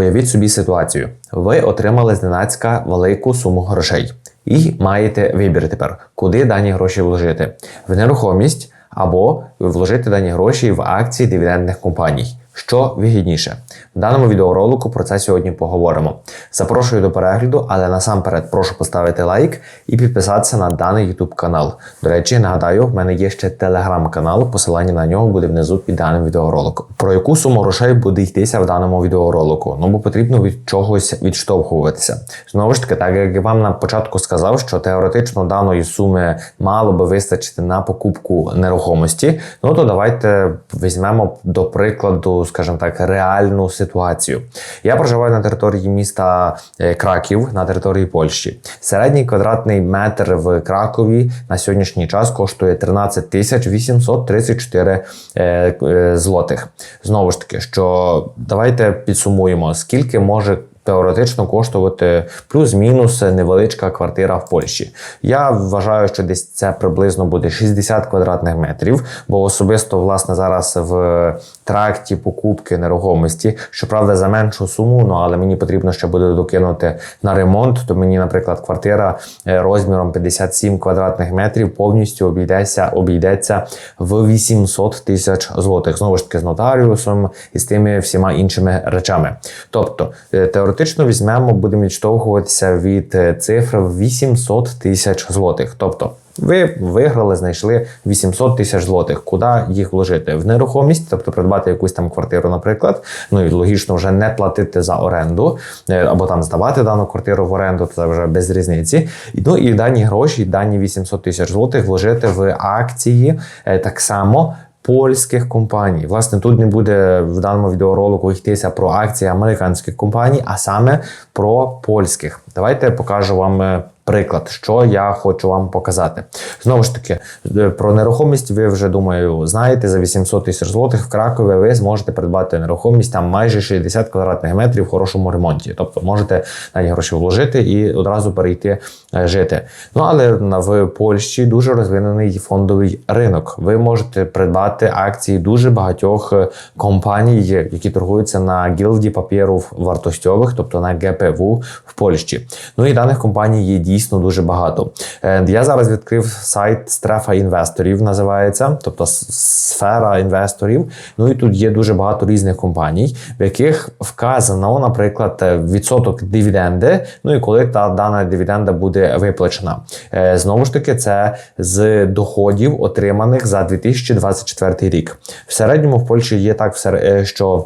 Уявіть собі ситуацію: ви отримали зненацька велику суму грошей. І маєте вибір тепер, куди дані гроші вложити: в нерухомість або вложити дані гроші в акції дивідендних компаній. Що вигідніше? В даному відеоролику про це сьогодні поговоримо. Запрошую до перегляду, але насамперед прошу поставити лайк і підписатися на даний YouTube канал. До речі, нагадаю, в мене є ще телеграм-канал, посилання на нього буде внизу під даним відеороликом. Про яку суму грошей буде йтися в даному відеоролику? Ну бо потрібно від чогось відштовхуватися. Знову ж таки, так як я вам на початку сказав, що теоретично даної суми мало би вистачити на покупку нерухомості. Ну то давайте візьмемо до прикладу скажімо так, реальну ситуацію. Я проживаю на території міста е, Краків на території Польщі. Середній квадратний метр в Кракові на сьогоднішній час коштує 13 тисяч 834 е, е, злотих. Знову ж таки, що давайте підсумуємо, скільки може теоретично коштувати плюс-мінус невеличка квартира в Польщі. Я вважаю, що десь це приблизно буде 60 квадратних метрів, бо особисто власне зараз в тракті покупки нерухомості, щоправда, за меншу суму, ну але мені потрібно ще буде докинути на ремонт. То мені, наприклад, квартира е, розміром 57 квадратних метрів повністю обійдеться обійдеться в 800 тисяч злотих. Знову ж таки, з нотаріусом і з тими всіма іншими речами. Тобто е, теоретично теоретично візьмемо, будемо відштовхуватися від е, цифр 800 тисяч злотих. Тобто ви виграли, знайшли 800 тисяч злотих. Куди їх вложити? В нерухомість, тобто придбати якусь там квартиру, наприклад. Ну і логічно вже не платити за оренду, е, або там здавати дану квартиру в оренду, це вже без різниці. Ну і дані гроші, дані 800 тисяч злотих вложити в акції е, так само польських компаній. Власне, тут не буде в даному відеоролику йтися про акції американських компаній, а саме про польських. Давайте покажу вам е, приклад, що я хочу вам показати. Знову ж таки, е, про нерухомість ви вже думаю знаєте, за 800 тисяч злотих в Кракові ви зможете придбати нерухомість там майже 60 квадратних метрів в хорошому ремонті. Тобто можете на гроші вложити і одразу перейти е, жити. Ну але в Польщі дуже розвинений фондовий ринок. Ви можете придбати акції дуже багатьох е, компаній, які торгуються на гілді папірів вартостьових, тобто на ГПВ в Польщі. Ну і даних компаній є дійсно дійсно дуже багато. Е, я зараз відкрив сайт Стрефа інвесторів, називається, тобто сфера інвесторів. Ну і тут є дуже багато різних компаній, в яких вказано, наприклад, е, відсоток дивіденди. Ну і коли та дана дивіденда буде виплачена. Е, знову ж таки, це з доходів, отриманих за 2024 рік. В середньому в Польщі є так, що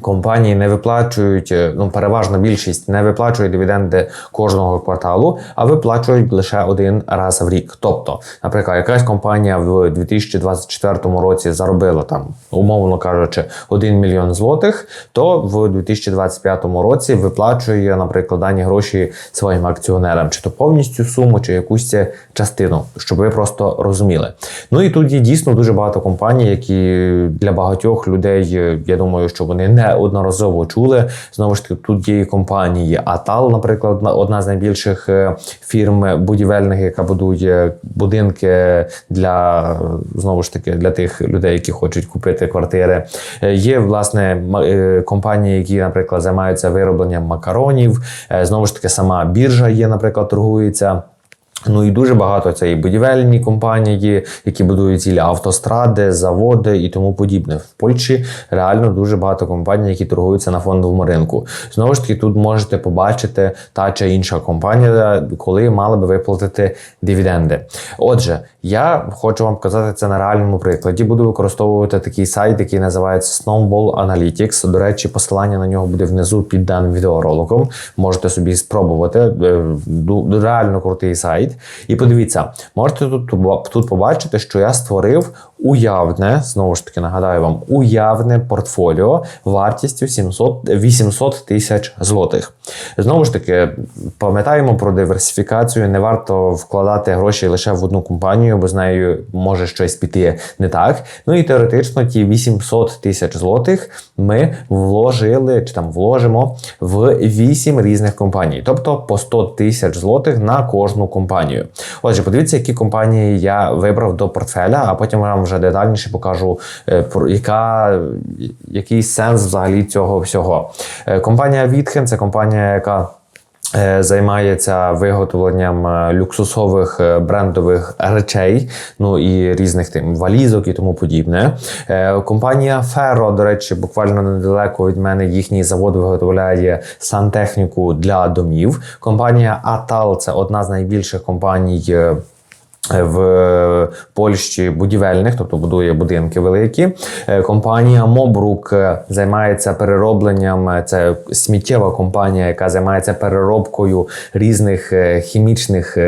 Компанії не виплачують, е, ну переважна більшість не виплачує дивіденди кожного кварталу, а виплачують лише один раз в рік. Тобто, наприклад, якась компанія в 2024 році заробила там, умовно кажучи, 1 мільйон злотих, то в 2025 році виплачує, наприклад, дані гроші своїм акціонерам, чи то повністю суму, чи якусь частину, щоб ви просто розуміли. Ну і тут є дійсно дуже багато компаній, які для багатьох людей, я думаю, що вони не неодноразово чули. Знову ж таки, тут є компанії Атал, наприклад, одна з найбільших е, фірм будівельних, яка будує будинки для знову ж таки для тих людей, які хочуть купити квартири. Е, є власне е, компанії, які, наприклад, займаються виробленням макаронів. Знову ж таки, сама біржа є, наприклад, торгується. Ну і дуже багато це і будівельні компанії, які будують цілі автостради, заводи і тому подібне. В Польщі реально дуже багато компаній, які торгуються на фондовому ринку. Знову ж таки, тут можете побачити та чи інша компанія, коли мали би виплатити дивіденди. Отже, я хочу вам показати це на реальному прикладі. Буду використовувати такий сайт, який називається Snowball Analytics. До речі, посилання на нього буде внизу під даним відеороликом. Можете собі спробувати. Е, реально крутий сайт. І подивіться, можете тут тут побачити, що я створив уявне, знову ж таки нагадаю вам, уявне портфоліо вартістю 700, 800 тисяч злотих. Знову ж таки, пам'ятаємо про диверсифікацію. Не варто вкладати гроші лише в одну компанію, бо з нею може щось піти не так. Ну і теоретично ті 800 тисяч злотих ми вложили чи там вложимо в 8 різних компаній, тобто по 100 тисяч злотих на кожну компанію. Отже, подивіться, які компанії я вибрав до портфеля, а потім вам вже детальніше покажу, е, про яка, який сенс взагалі цього всього. Е, Компанія Вітхен це компанія, яка е, Займається виготовленням люксусових брендових речей, ну і різних тим валізок і тому подібне. Компанія Ferro, до речі, буквально недалеко від мене їхній завод виготовляє сантехніку для домів. Компанія Atal – це одна з найбільших компаній. В Польщі будівельних, тобто будує будинки великі. Е, Компанія Мобрук е, займається переробленням. е, Це сміттєва компанія, яка займається переробкою різних хімічних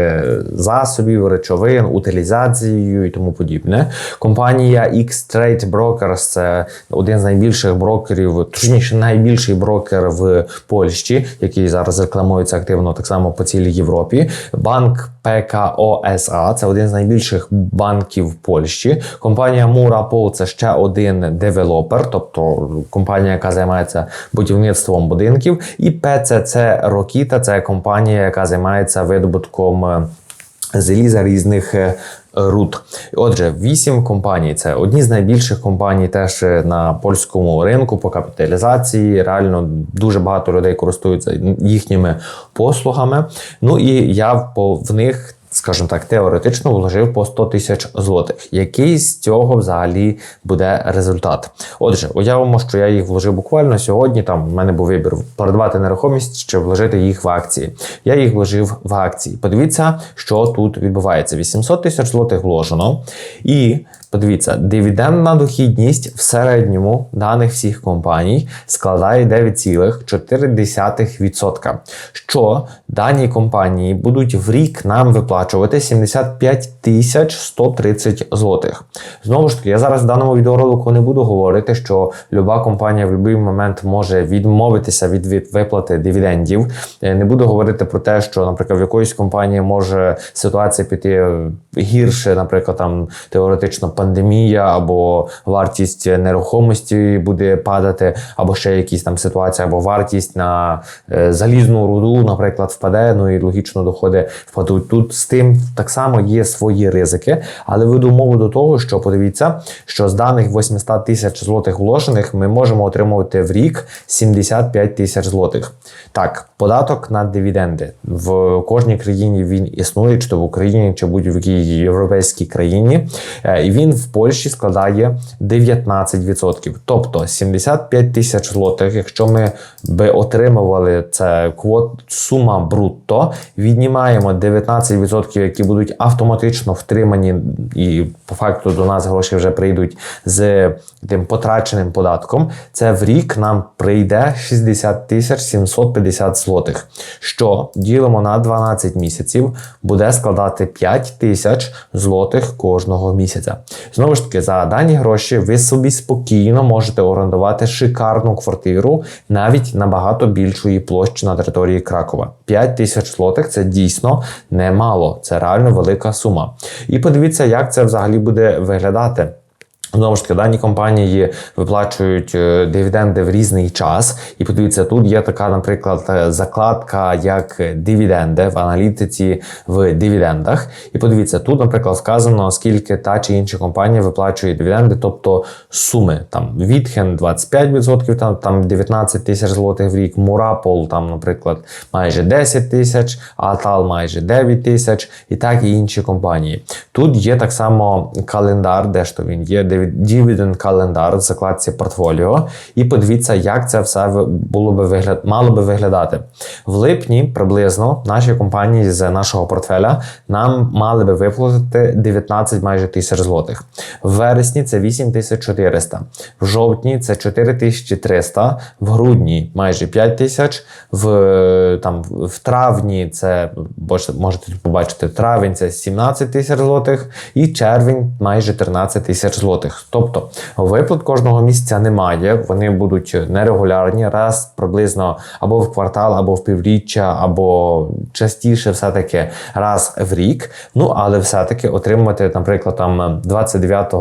засобів, речовин, утилізацією і тому подібне. Компанія X-Trade Brokers – це один з найбільших брокерів, точніше, найбільший брокер в Польщі, який зараз рекламується активно так само по цілій Європі. Банк ПКО СА це один з найбільших банків Польщі. Компанія Murapol – це ще один девелопер, тобто компанія, яка займається будівництвом будинків. І ПЦЦ Рокіта це компанія, яка займається видобутком. е, Заліза різних е, руд. Отже, вісім компаній. Це одні з найбільших компаній теж е, на польському ринку по капіталізації. Реально дуже багато людей користуються їхніми послугами. Ну і я в них. Скажімо так, теоретично вложив по 100 тисяч злотих. Який з цього взагалі буде результат? Отже, уявимо, що я їх вложив буквально сьогодні. Там в мене був вибір продавати нерухомість чи вложити їх в акції. Я їх вложив в акції. Подивіться, що тут відбувається: 800 тисяч злотих вложено, і подивіться, дивідендна дохідність в середньому даних всіх компаній складає 9,4%. Що дані компанії будуть в рік нам виплачувати 75 тисяч 130 злотих. Знову ж таки, я зараз в даному відеоролику не буду говорити, що люба компанія в будь-який момент може відмовитися від виплати дивідендів. Е, Не буду говорити про те, що, наприклад, в якоїсь компанії може ситуація піти гірше, наприклад, там теоретично пандемія або вартість нерухомості буде падати, або ще якісь там ситуації, або вартість на е, залізну руду, наприклад, впаде. Ну і логічно доходи впадуть. Тут з тим так само є свої ризики, але веду мову до того, що подивіться, що з даних 800 тисяч злотих вложених ми можемо отримувати в рік 75 тисяч злотих. Так, податок на дивіденди в кожній країні він існує, чи то в Україні, чи будь-якій європейській країні. Е, І він в Польщі складає 19%. Тобто 75 тисяч злотих, якщо ми би отримували це квот сума брутто, віднімаємо 19%, які будуть автоматично втримані, і по факту до нас гроші вже прийдуть з тим потраченим податком. Це в рік нам прийде 60 тисяч 750 злотих, що ділимо на 12 місяців, буде складати 5 тисяч злотих кожного місяця. Знову ж таки, за дані гроші ви собі спокійно можете орендувати шикарну квартиру навіть набагато більшої площі на території Кракова. 5 тисяч злотих це дійсно немало, це реально велика сума. І подивіться, як це взагалі буде виглядати. Знову ж таки, дані компанії виплачують е, дивіденди в різний час. І подивіться, тут є така, наприклад, е, закладка як дивіденди в аналітиці в дивідендах. І подивіться, тут, наприклад, сказано, скільки та чи інша компанія виплачує дивіденди, тобто суми. Там Вітхен 25%, там, там 19 тисяч злотих в рік, Мурапол, там, наприклад, майже 10 тисяч, Атал майже 9 тисяч, і так і інші компанії. Тут є так само календар, де ж то він є, dividend в закладці портфоліо. І подивіться, як це все було би вигляд, мало би виглядати. В липні приблизно наші компанії з нашого портфеля нам мали би виплатити 19 майже тисяч злотих. В вересні це 8400, в жовтні це 4300, в грудні майже 5 тисяч, в, там, в травні це можете побачити, травень це 17 тисяч злотих, і червень майже 13 тисяч злотих. Злотих. Тобто виплат кожного місяця немає. Вони будуть нерегулярні, раз приблизно або в квартал, або в півріччя, або частіше, все-таки раз в рік. Ну але все-таки отримати, наприклад, там 29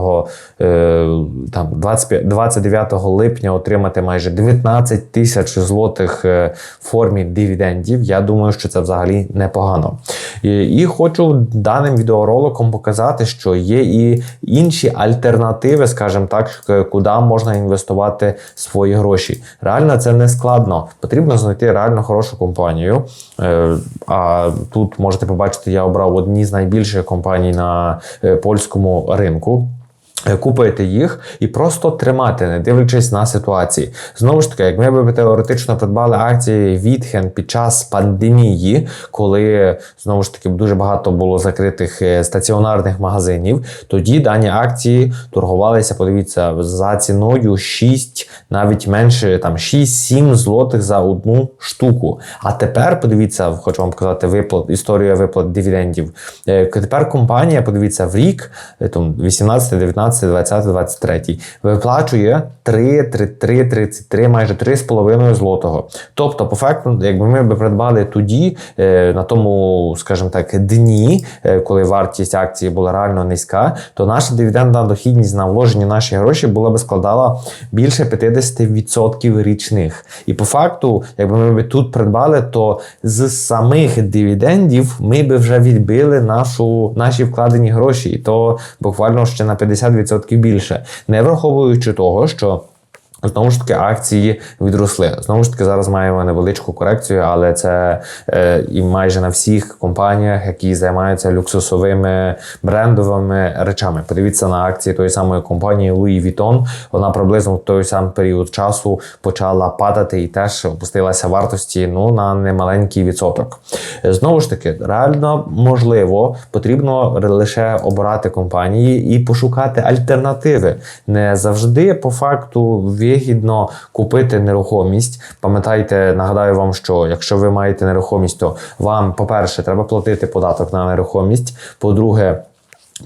е, там 25, 29 липня отримати майже 19 тисяч злотих е, в формі дивідендів. Я думаю, що це взагалі непогано. І, і хочу даним відеороликом показати, що є і інші альтернативи, скажімо так, куди можна інвестувати свої гроші. Реально це не складно. Потрібно знайти реально хорошу компанію. Е, А тут можете побачити, я обрав одні з найбільших компаній на е, польському ринку. Е, Купити їх і просто тримати, не дивлячись на ситуації. Знову ж таки, як ми б теоретично придбали акції Вітхен під час пандемії, коли знову ж таки дуже багато було закритих е, стаціонарних магазинів, тоді дані акції торгувалися, подивіться, за ціною 6, навіть менше там 6-7 злотих за одну штуку. А тепер подивіться, хочу вам показати виплат, історію виплат дивідендів. Е, Тепер компанія, подивіться, в рік, там 18, 19, 20, 23, виплачує 3, 3, 3, 33, майже 3,5 злотого. Тобто, по факту, якби ми б придбали тоді, е, на тому, скажімо так, дні, е, коли вартість акції була реально низька, то наша дивідендна дохідність на вложені наші гроші була би складала більше 50% річних. І по факту, якби ми б тут придбали, то з самих дивідендів ми би вже відбили нашу, наші вкладені гроші, і то буквально ще на 50% більше, не враховуючи того, що. Знову ж таки, акції відросли. Знову ж таки, зараз маємо невеличку корекцію, але це е, і майже на всіх компаніях, які займаються люксусовими брендовими речами. Подивіться на акції тої самої компанії Louis Vuitton. Вона приблизно в той самий період часу почала падати і теж опустилася вартості ну на немаленький відсоток. Знову ж таки, реально можливо, потрібно лише обирати компанії і пошукати альтернативи. Не завжди по факту вигідно купити нерухомість. Пам'ятайте, нагадаю вам, що якщо ви маєте нерухомість, то вам, по-перше, треба платити податок на нерухомість. По-друге,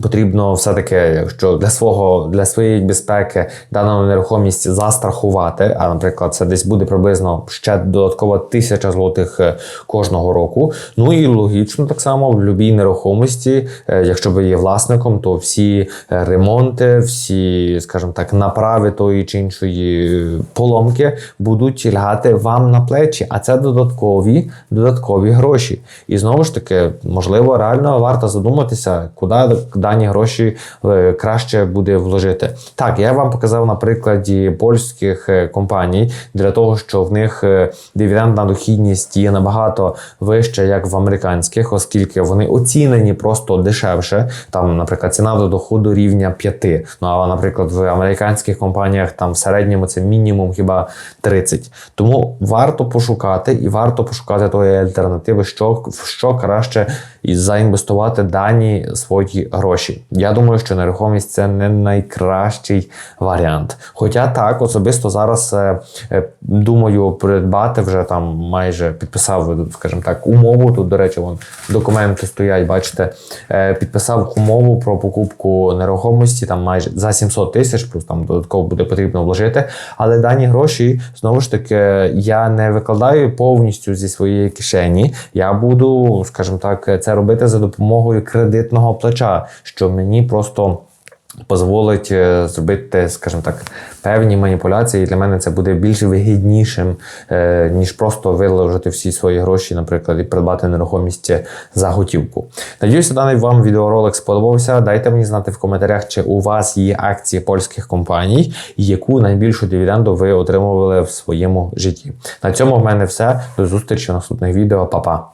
Потрібно все-таки, якщо для свого для своєї безпеки дану нерухомість застрахувати, а наприклад, це десь буде приблизно ще додатково тисяча злотих е, кожного року. Ну і логічно, так само в будь-якій нерухомості, е, якщо ви є власником, то всі е, ремонти, всі, скажімо так, направи тої чи іншої поломки будуть лягати вам на плечі, а це додаткові додаткові гроші. І знову ж таки, можливо, реально варто задуматися, куди дані гроші е, краще буде вложити. Так, я вам показав на прикладі польських е, компаній для того, що в них е, дивідендна дохідність є набагато вища, як в американських, оскільки вони оцінені просто дешевше. Там, наприклад, ціна до доходу рівня 5. Ну а, наприклад, в американських компаніях там в середньому це мінімум хіба 30. Тому варто пошукати і варто пошукати тої альтернативи, що, в що краще заінвестувати дані свої гроші. Я думаю, що нерухомість це не найкращий варіант. Хоча так, особисто зараз е, е, думаю придбати вже там майже підписав, скажімо так, умову. Тут, до речі, вон документи стоять, бачите, е, підписав умову про покупку нерухомості там майже за 700 тисяч, плюс там додатково буде потрібно вложити. Але дані гроші знову ж таки я не викладаю повністю зі своєї кишені. Я буду, скажімо так, це робити за допомогою кредитного плеча, що мені просто. Позволить е, зробити, скажімо так, певні маніпуляції. І для мене це буде більш вигіднішим, е, ніж просто виложити всі свої гроші, наприклад, і придбати нерухомість за готівку. Надіюся, даний вам відеоролик сподобався. Дайте мені знати в коментарях, чи у вас є акції польських компаній, і яку найбільшу дивіденду ви отримували в своєму житті. На цьому в мене все. До зустрічі в наступних відео. Па-па!